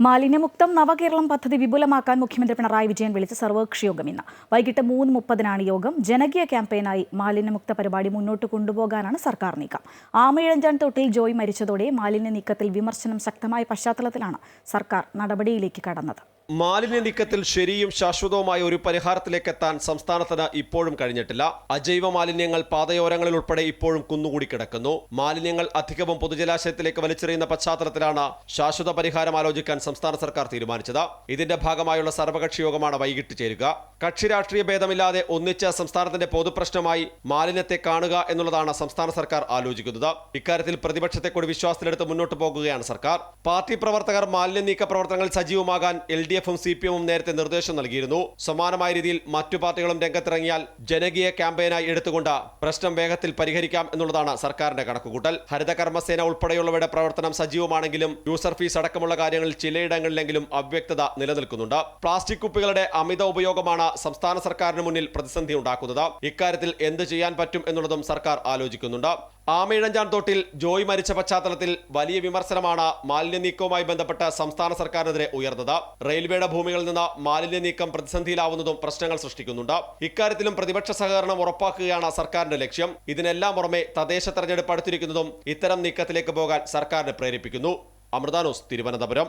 മാലിന്യമുക്തം നവകേരളം പദ്ധതി വിപുലമാക്കാൻ മുഖ്യമന്ത്രി പിണറായി വിജയൻ വിളിച്ച സർവകക്ഷി യോഗം ഇന്ന്. വൈകിട്ട് മൂന്ന് മുപ്പതിനാണ് യോഗം. ജനകീയ ക്യാമ്പയിനായി മാലിന്യമുക്ത പരിപാടി മുന്നോട്ട് കൊണ്ടുപോകാനാണ് സർക്കാർ നീക്കം. ആമയിഴഞ്ചാൻ തൊട്ടിൽ ജോയ് മരിച്ചതോടെ മാലിന്യ നീക്കത്തിൽ വിമർശനം ശക്തമായ പശ്ചാത്തലത്തിലാണ് സർക്കാർ നടപടിയിലേക്ക് കടന്നത്. മാലിന്യ നീക്കത്തിൽ ശരിയും ശാശ്വതവുമായ ഒരു പരിഹാരത്തിലേക്ക് എത്താൻ സംസ്ഥാനത്തിന് ഇപ്പോഴും കഴിഞ്ഞിട്ടില്ല. അജൈവ മാലിന്യങ്ങൾ പാതയോരങ്ങളിൽ ഉൾപ്പെടെ ഇപ്പോഴും കുന്നുകൂടി കിടക്കുന്നു. മാലിന്യങ്ങൾ അധികവും പൊതുജലാശയത്തിലേക്ക് വലിച്ചെറിയുന്ന പശ്ചാത്തലത്തിലാണ് ശാശ്വത പരിഹാരം ആലോചിക്കാൻ സംസ്ഥാന സർക്കാർ തീരുമാനിച്ചത്. ഇതിന്റെ ഭാഗമായുള്ള സർവകക്ഷി യോഗമാണ് വൈകിട്ട് ചേരുക. കക്ഷി രാഷ്ട്രീയ ഭേദമില്ലാതെ ഒന്നിച്ച സംസ്ഥാനത്തിന്റെ പൊതുപ്രശ്നമായി മാലിന്യത്തെ കാണുക എന്നുള്ളതാണ് സംസ്ഥാന സർക്കാർ ആലോചിക്കുന്നത്. ഇക്കാര്യത്തിൽ പ്രതിപക്ഷത്തെ കൂടി വിശ്വാസത്തിലെടുത്ത് മുന്നോട്ട് പോകുകയാണ് സർക്കാർ. പാർട്ടി പ്രവർത്തകർ മാലിന്യ നീക്ക പ്രവർത്തനങ്ങൾ സജീവമാകാൻ എൽ ഡി എഫും സി പി എമ്മും നേരത്തെ നിർദ്ദേശം നൽകിയിരുന്നു. സമാനമായ രീതിയിൽ മറ്റു പാർട്ടികളും രംഗത്തിറങ്ങിയാൽ ജനകീയ ക്യാമ്പയിനായി എടുത്തുകൊണ്ട് പ്രശ്നം വേഗത്തിൽ പരിഹരിക്കാം എന്നുള്ളതാണ് സർക്കാരിന്റെ കണക്കുകൂട്ടൽ. ഹരിതകർമ്മസേന ഉൾപ്പെടെയുള്ളവരുടെ പ്രവർത്തനം സജീവമാണെങ്കിലും യൂസർ ഫീസ് അടക്കമുള്ള കാര്യങ്ങളിൽ ചിലയിടങ്ങളിലെങ്കിലും അവ്യക്തത നിലനിൽക്കുന്നുണ്ട്. പ്ലാസ്റ്റിക് കുപ്പികളുടെ അമിത ഉപയോഗമാണ് സംസ്ഥാന സർക്കാരിന് മുന്നിൽ പ്രതിസന്ധി ഉണ്ടാക്കുന്നത്. ഇക്കാര്യത്തിൽ എന്ത് ചെയ്യാൻ പറ്റും എന്നുള്ളതും സർക്കാർ ആലോചിക്കുന്നുണ്ട്. ആമയിഴഞ്ചാൻ തോട്ടിൽ ജോയ് മരിച്ച പശ്ചാത്തലത്തിൽ വലിയ വിമർശനമാണ് മാലിന്യ നീക്കവുമായി ബന്ധപ്പെട്ട് സംസ്ഥാന സർക്കാരിനെതിരെ ഉയർന്നത്. റെയിൽവേയുടെ ഭൂമികളിൽ നിന്ന് മാലിന്യ നീക്കം പ്രതിസന്ധിയിലാവുന്നതും പ്രശ്നങ്ങൾ സൃഷ്ടിക്കുന്നുണ്ട്. ഇക്കാര്യത്തിലും പ്രതിപക്ഷ സഹകരണം ഉറപ്പാക്കുകയാണ് സർക്കാരിന്റെ ലക്ഷ്യം. ഇതിനെല്ലാം പുറമെ തദ്ദേശ തെരഞ്ഞെടുപ്പ് അടുത്തിരിക്കുന്നതും ഇത്തരം നീക്കത്തിലേക്ക് പോകാൻ സർക്കാരിനെ പ്രേരിപ്പിക്കുന്നു. അമൃതാനോസ് തിരുവനന്തപുരം.